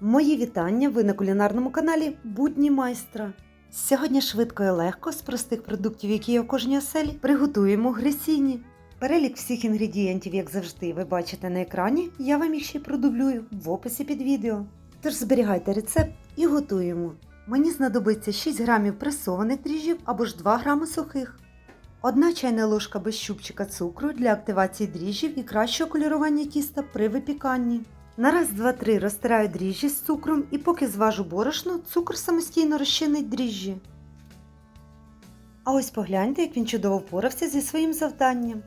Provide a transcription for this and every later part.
Мої вітання! Ви на кулінарному каналі Будні майстра. Сьогодні швидко і легко з простих продуктів, які є в кожній оселі, приготуємо гресіні. Перелік всіх інгредієнтів, як завжди, ви бачите на екрані, я вам їх ще продублюю в описі під відео. Тож зберігайте рецепт і готуємо. Мені знадобиться 6 грамів пресованих дріжджів або ж 2 грами сухих. Одна чайна ложка без щупчика цукру для активації дріжджів і кращого кольорування тіста при випіканні. На раз, два, три розтираю дріжджі з цукром і поки зважу борошно, цукор самостійно розчинить дріжджі. А ось погляньте, як він чудово впорався зі своїм завданням.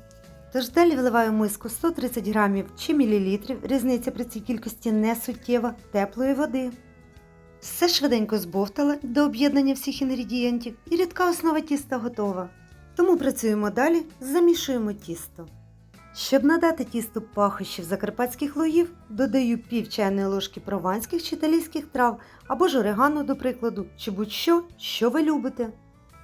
Тож далі вливаю в миску 130 грамів чи мілілітрів, різниця при цій кількості не суттєва, теплої води. Все швиденько збовтала до об'єднання всіх інгредієнтів і рідка основа тіста готова. Тому працюємо далі, замішуємо тісто. Щоб надати тісту пахощів закарпатських лугів, додаю пів чайної ложки прованських чи італійських трав або ж орегано, до прикладу, чи будь-що, що ви любите.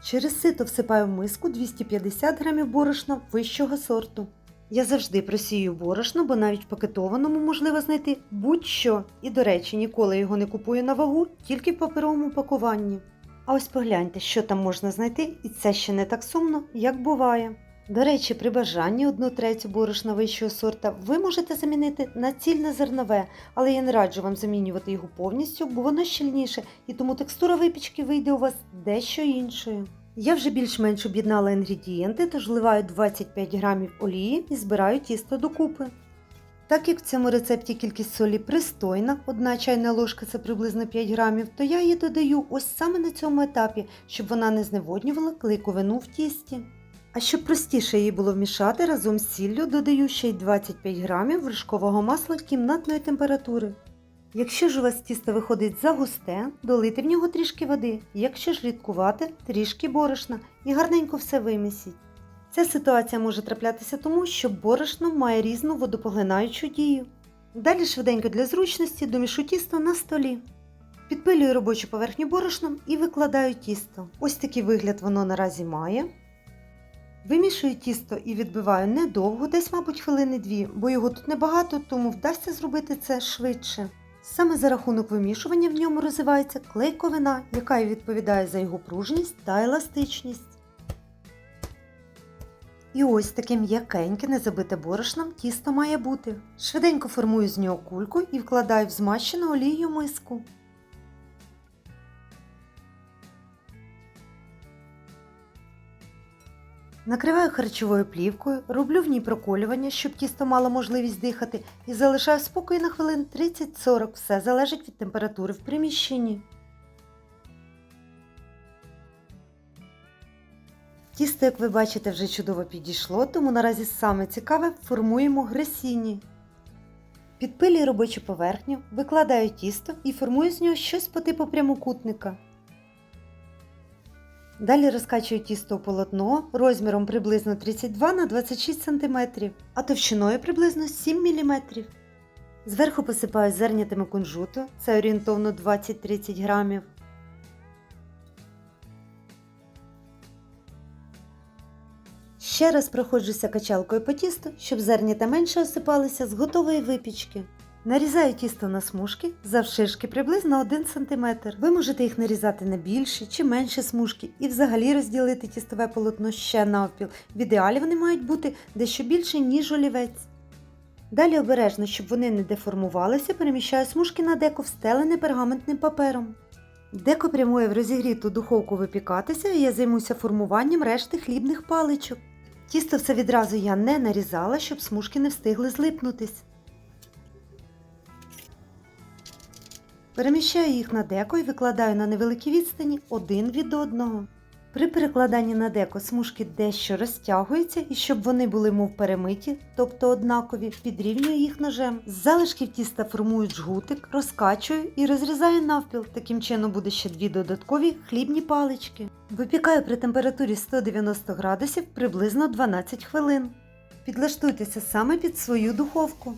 Через сито всипаю в миску 250 грамів борошна вищого сорту. Я завжди просію борошно, бо навіть в пакетованому можливо знайти будь-що. І, до речі, ніколи його не купую на вагу, тільки в паперовому пакуванні. А ось погляньте, що там можна знайти, і це ще не так сумно, як буває. До речі, при бажанні одну третю борошна вищого сорта ви можете замінити на цільне зернове, але я не раджу вам замінювати його повністю, бо воно щільніше, і тому текстура випічки вийде у вас дещо іншою. Я вже більш-менш об'єднала інгредієнти, тож вливаю 25 грамів олії і збираю тісто докупи. Так як в цьому рецепті кількість солі пристойна, одна чайна ложка це приблизно 5 грамів, то я її додаю ось саме на цьому етапі, щоб вона не зневоднювала клейковину в тісті. А щоб простіше її було вмішати, разом з сіллю додаю ще й 25 грамів вершкового масла кімнатної температури. Якщо ж у вас тісто виходить загусте, долити в нього трішки води, якщо ж рідкувати, трішки борошна і гарненько все вимісіть. Ця ситуація може траплятися тому, що борошно має різну водопоглинаючу дію. Далі швиденько для зручності домішу тісто на столі. Підпилюю робочу поверхню борошном і викладаю тісто. Ось такий вигляд воно наразі має. Вимішую тісто і відбиваю недовго, десь, мабуть, хвилини дві, бо його тут небагато, тому вдасться зробити це швидше. Саме за рахунок вимішування в ньому розвивається клейковина, яка й відповідає за його пружність та еластичність. І ось таке м'якеньке, не забите борошном, тісто має бути. Швиденько формую з нього кульку і вкладаю в змащену олією миску. Накриваю харчовою плівкою, роблю в ній проколювання, щоб тісто мало можливість дихати, і залишаю спокій на хвилин 30-40. Все залежить від температури в приміщенні. Тісто, як ви бачите, вже чудово підійшло, тому наразі саме цікаве формуємо гресіні. Підпилюю робочу поверхню, викладаю тісто і формую з нього щось по типу прямокутника. Далі розкачую тісто у полотно розміром приблизно 32 на 26 см, а товщиною приблизно 7 мм. Зверху посипаю зернятими кунжуту, це орієнтовно 20-30 грамів. Ще раз проходжуся качалкою по тісту, щоб зернята менше осипалися з готової випічки. Нарізаю тісто на смужки завширшки приблизно 1 см. Ви можете їх нарізати на більші чи менші смужки і взагалі розділити тістове полотно ще навпіл. В ідеалі вони мають бути дещо більше, ніж олівець. Далі обережно, щоб вони не деформувалися, переміщаю смужки на деко встелене пергаментним папером. Деко прямує в розігріту духовку випікатися, і я займуся формуванням решти хлібних паличок. Тісто все відразу я не нарізала, щоб смужки не встигли злипнутись. Переміщаю їх на деко і викладаю на невеликій відстані один від одного. При перекладанні на деко смужки дещо розтягуються і щоб вони були мов перемиті, тобто однакові, підрівнюю їх ножем. З залишків тіста формую жгутик, розкачую і розрізаю навпіл. Таким чином буде ще дві додаткові хлібні палички. Випікаю при температурі 190 градусів приблизно 12 хвилин. Підлаштуйтеся саме під свою духовку.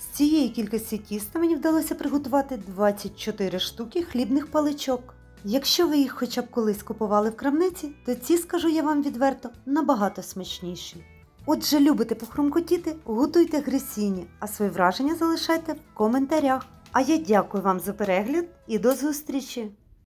З цієї кількості тіста мені вдалося приготувати 24 штуки хлібних паличок. Якщо ви їх хоча б колись купували в крамниці, то ці, скажу я вам відверто, набагато смачніші. Отже, любите похрумкотіти, готуйте гресіні, а свої враження залишайте в коментарях. А я дякую вам за перегляд і до зустрічі!